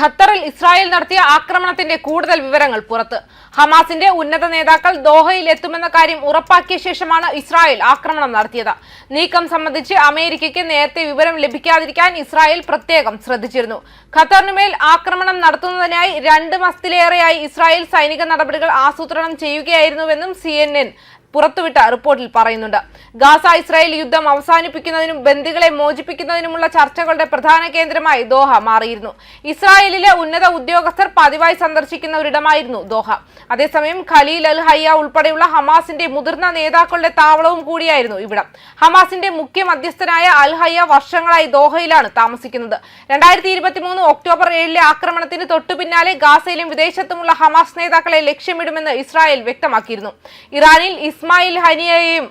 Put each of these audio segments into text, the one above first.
ഖത്തറിൽ ഇസ്രായേൽ നടത്തിയ ആക്രമണത്തിന്റെ കൂടുതൽ വിവരങ്ങൾ പുറത്ത്. ഹമാസിന്റെ ഉന്നത നേതാക്കൾ ദോഹയിൽ എത്തുമെന്ന കാര്യം ഉറപ്പാക്കിയ ശേഷമാണ് ഇസ്രായേൽ ആക്രമണം നടത്തിയത്. നീക്കം സംബന്ധിച്ച് അമേരിക്കയ്ക്ക് നേരത്തെ വിവരം ലഭിക്കാതിരിക്കാൻ ഇസ്രായേൽ പ്രത്യേകം ശ്രദ്ധിച്ചിരുന്നു. ഖത്തറിനുമേൽ ആക്രമണം നടത്തുന്നതിനായി രണ്ട് മാസത്തിലേറെയായി ഇസ്രായേൽ സൈനിക നടപടികൾ ആസൂത്രണം ചെയ്യുകയായിരുന്നുവെന്നും സി പുറത്തുവിട്ട റിപ്പോർട്ടിൽ പറയുന്നുണ്ട്. ഗാസ ഇസ്രായേൽ യുദ്ധം അവസാനിപ്പിക്കുന്നതിനും ബന്ദികളെ മോചിപ്പിക്കുന്നതിനുമുള്ള ചർച്ചകളുടെ പ്രധാന കേന്ദ്രമായി ദോഹ മാറിയിരുന്നു. ഇസ്രായേലിലെ ഉന്നത ഉദ്യോഗസ്ഥർ പതിവായി സന്ദർശിക്കുന്ന ഒരിടമായിരുന്നു ദോഹ. അതേസമയം ഖലീൽ അൽ ഹയ്യ ഉൾപ്പെടെയുള്ള ഹമാസിന്റെ മുതിർന്ന നേതാക്കളുടെ താവളവും കൂടിയായിരുന്നു ഇവിടം. ഹമാസിന്റെ മുഖ്യ മധ്യസ്ഥനായ അൽ ഹയ്യ വർഷങ്ങളായി ദോഹയിലാണ് താമസിക്കുന്നത്. രണ്ടായിരത്തി ഇരുപത്തി മൂന്ന് ഒക്ടോബർ ഏഴിലെ ആക്രമണത്തിന് തൊട്ടു പിന്നാലെ ഗാസയിലും വിദേശത്തുമുള്ള ഹമാസ് നേതാക്കളെ ലക്ഷ്യമിടുമെന്ന് ഇസ്രായേൽ വ്യക്തമാക്കിയിരുന്നു. ഇറാനിൽ ഇസ്മായിൽ ഹനിയയെയും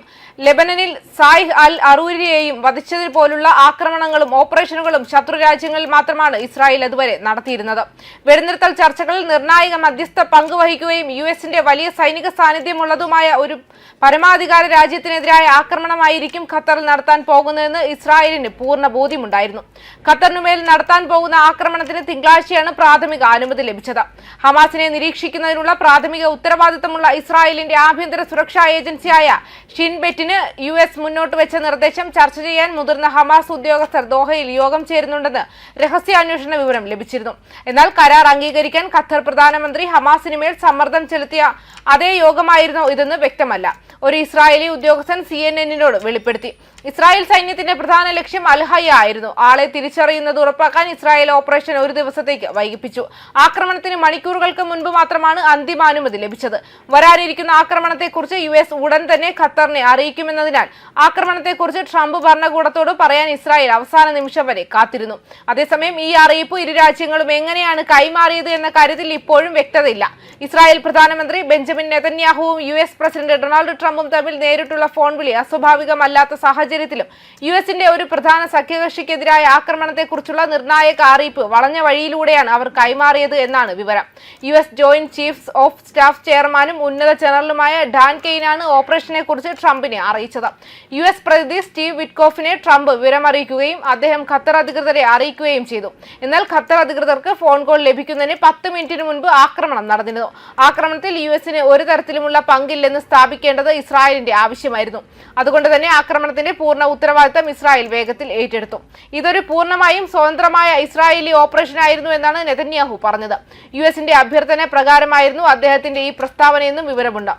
ലെബനനിൽ സായിഹ് അൽ അറൂരിയെയും വധിച്ചതിൽ പോലുള്ള ആക്രമണങ്ങളും ഓപ്പറേഷനുകളും ശത്രു രാജ്യങ്ങളിൽ മാത്രമാണ് ഇസ്രായേൽ അതുവരെ നടത്തിയിരുന്നത്. വെടിനിർത്തൽ ചർച്ചകളിൽ നിർണായക മധ്യസ്ഥ പങ്കുവഹിക്കുകയും യു എസിന്റെ വലിയ സൈനിക സാന്നിധ്യമുള്ളതുമായ ഒരു പരമാധികാര രാജ്യത്തിനെതിരായ ആക്രമണമായിരിക്കും ഖത്തറിൽ നടത്താൻ പോകുന്നതെന്ന് ഇസ്രായേലിന് പൂർണ ബോധ്യമുണ്ടായിരുന്നു. ഖത്തറിനുമേൽ നടത്താൻ പോകുന്ന ആക്രമണത്തിന് തിങ്കളാഴ്ചയാണ് പ്രാഥമിക അനുമതി ലഭിച്ചത്. ഹമാസിനെ നിരീക്ഷിക്കുന്നതിനുള്ള പ്രാഥമിക ഉത്തരവാദിത്തമുള്ള ഇസ്രായേലിന്റെ ആഭ്യന്തര സുരക്ഷാ ഏജൻസിയായ ഷിൻബെറ്റിന് യു എസ് മുന്നോട്ട് വെച്ച നിർദ്ദേശം ചർച്ച ചെയ്യാൻ മുതിർന്ന ഹമാസ് ഉദ്യോഗസ്ഥർ ദോഹയിൽ യോഗം ചേരുന്നുണ്ടെന്ന് രഹസ്യാന്വേഷണ വിവരം ലഭിച്ചിരുന്നു. എന്നാൽ കരാർ അംഗീകരിക്കാൻ ഖത്തർ പ്രധാനമന്ത്രി ഹമാസിനുമേൽ സമ്മർദ്ദം ചെലുത്തിയ അതേ യോഗമായിരുന്നോ ഇതെന്ന് വ്യക്തമല്ല. ഒരു ഇസ്രായേലി ഉദ്യോഗസ്ഥൻ സി എൻ എന്നിനോട് വെളിപ്പെടുത്തി. ഇസ്രായേൽ സൈന്യത്തിന്റെ പ്രധാന ലക്ഷ്യം അൽഹയ ആയിരുന്നു. ആളെ തിരിച്ചറിയുന്നത് ഉറപ്പാക്കാൻ ഇസ്രായേൽ ഓപ്പറേഷൻ ഒരു ദിവസത്തേക്ക് വൈകിപ്പിച്ചു. ആക്രമണത്തിന് മണിക്കൂറുകൾക്ക് മുൻപ് മാത്രമാണ് അന്തിമാനുമതി ലഭിച്ചത്. വരാനിരിക്കുന്ന ആക്രമണത്തെക്കുറിച്ച് യു എസ് ഉടൻ തന്നെ ഖത്തറിനെ അറിയിക്കുമെന്നതിനാൽ ആക്രമണത്തെക്കുറിച്ച് ട്രംപ് ഭരണകൂടത്തോട് പറയാൻ ഇസ്രായേൽ അവസാന നിമിഷം വരെ കാത്തിരുന്നു. അതേസമയം ഈ അറിയിപ്പ് ഇരു രാജ്യങ്ങളും എങ്ങനെയാണ് കൈമാറിയത് എന്ന കാര്യത്തിൽ ഇപ്പോഴും വ്യക്തതയില്ല. ഇസ്രായേൽ പ്രധാനമന്ത്രി ബെഞ്ചമിൻ നെതന്യാഹുവും യു എസ് പ്രസിഡന്റ് ഡൊണാൾഡ് ട്രംപും തമ്മിൽ നേരിട്ടുള്ള ഫോൺ വിളി അസ്വാഭാവികമല്ലാത്ത സാഹചര്യത്തിലും യു എസിന്റെ ഒരു പ്രധാന സഖ്യകക്ഷിക്കെതിരായ ആക്രമണത്തെക്കുറിച്ചുള്ള നിർണായക അറിയിപ്പ് വളഞ്ഞ വഴിയിലൂടെയാണ് അവർ കൈമാറിയത് എന്നാണ് വിവരം. U S joint chiefs of staff ചെയർമാനും ഉന്നത ജനറലുമായ ഡാൻ കെയ്നാണ് ഓപ്പറേഷനെ കുറിച്ച് ട്രംപിനെ അറിയിച്ചത്. യു എസ് പ്രതിനിധി സ്റ്റീവ് വിറ്റ്കോഫിനെ ട്രംപ് വിവരമറിയിക്കുകയും അദ്ദേഹം ഖത്തർ അധികൃതരെ അറിയിക്കുകയും ചെയ്തു. എന്നാൽ ഖത്തർ അധികൃതർക്ക് ഫോൺ കോൾ ലഭിക്കുന്നതിന് പത്ത് മിനിറ്റിന് മുൻപ് ആക്രമണം നടന്നിരുന്നു. ആക്രമണത്തിൽ യു എസിന് ഒരു തരത്തിലുമുള്ള പങ്കില്ലെന്ന് സ്ഥാപിക്കേണ്ടത് ഇസ്രായേലിന്റെ ആവശ്യമായിരുന്നു. അതുകൊണ്ട് തന്നെ ആക്രമണത്തിന്റെ പൂർണ ഉത്തരവാദിത്തം ഇസ്രായേൽ വേഗത്തിൽ ഏറ്റെടുത്തു. ഇതൊരു പൂർണമായും സ്വതന്ത്രമായ ഇസ്രായേലി ഓപ്പറേഷൻ ആയിരുന്നു എന്നാണ് നെതന്യാഹു പറഞ്ഞത്. യു എസിന്റെ അഭ്യർത്ഥന പ്രകാരമായിരുന്നു അദ്ദേഹത്തിന്റെ ഈ പ്രസ്താവനയെന്നും വിവരമുണ്ട്.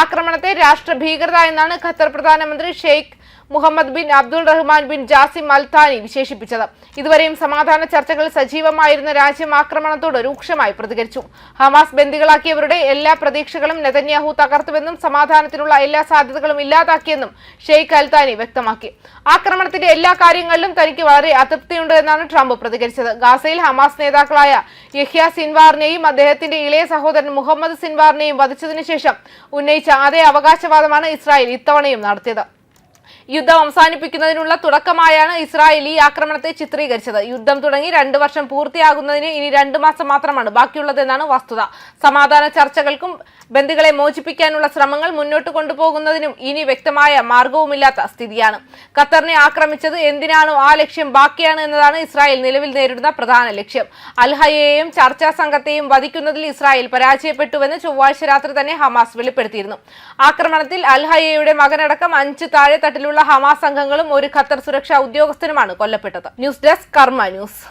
ആക്രമണത്തെ രാഷ്ട്ര ഭീകരത എന്നാണ് ഖത്തർ പ്രധാനമന്ത്രി Sheikh Mohammed bin Abdul Rahman bin Jassim Al Thani വിശേഷിപ്പിച്ചത്. ഇതുവരെയും സമാധാന ചർച്ചകൾ സജീവമായിരുന്ന രാജ്യം ആക്രമണത്തോട് രൂക്ഷമായി പ്രതികരിച്ചു. ഹമാസ് ബന്ദികളാക്കിയവരുടെ എല്ലാ പ്രതീക്ഷകളും നെതന്യാഹു തകർത്തുവെന്നും സമാധാനത്തിനുള്ള എല്ലാ സാധ്യതകളും ഇല്ലാതാക്കിയെന്നും ഷെയ്ഖ് അൽ താനി വ്യക്തമാക്കി. ആക്രമണത്തിന്റെ എല്ലാ കാര്യങ്ങളിലും തനിക്ക് വളരെ അതൃപ്തിയുണ്ട് എന്നാണ് ട്രംപ് പ്രതികരിച്ചത്. ഗാസയിൽ ഹമാസ് നേതാക്കളായ യഹ്യ സിൻവാറിനെയും അദ്ദേഹത്തിന്റെ ഇളയ സഹോദരൻ മുഹമ്മദ് സിൻവാറിനെയും വധിച്ചതിനു ശേഷം ഉന്നയിച്ച അതേ അവകാശവാദമാണ് ഇസ്രായേൽ ഇത്തവണയും നടത്തിയത് യുദ്ധം അവസാനിപ്പിക്കുന്നതിനുള്ള തുടക്കമായാണ് ഇസ്രായേൽ ഈ ആക്രമണത്തെ ചിത്രീകരിച്ചത്. യുദ്ധം തുടങ്ങി രണ്ട് വർഷം പൂർത്തിയാകുന്നതിന് ഇനി രണ്ട് മാസം മാത്രമാണ് ബാക്കിയുള്ളതെന്നാണ് വസ്തുത. സമാധാന ചർച്ചകൾക്കും ബന്ദികളെ മോചിപ്പിക്കാനുള്ള ശ്രമങ്ങൾ മുന്നോട്ട് കൊണ്ടുപോകുന്നതിനും ഇനി വ്യക്തമായ മാർഗവുമില്ലാത്ത സ്ഥിതിയാണ്. ഖത്തറിനെ ആക്രമിച്ചത് എന്തിനാണോ ആ ലക്ഷ്യം ബാക്കിയാണ് എന്നതാണ് ഇസ്രായേൽ നിലവിൽ നേരിടുന്ന പ്രധാന ലക്ഷ്യം. അൽഹയെയും ചർച്ചാ സംഘത്തെയും വധിക്കുന്നതിൽ ഇസ്രായേൽ പരാജയപ്പെട്ടുവെന്ന് ചൊവ്വാഴ്ച രാത്രി തന്നെ ഹമാസ് വെളിപ്പെടുത്തിയിരുന്നു. ആക്രമണത്തിൽ അൽഹയയുടെ മകനടക്കം അഞ്ച് താഴെത്തട്ടിലുള്ള ഹമാസ് സംഘങ്ങളും ഒരു ഖത്തർ സുരക്ഷാ ഉദ്യോഗസ്ഥനുമാണ് കൊല്ലപ്പെട്ടത്. News desk Karma news.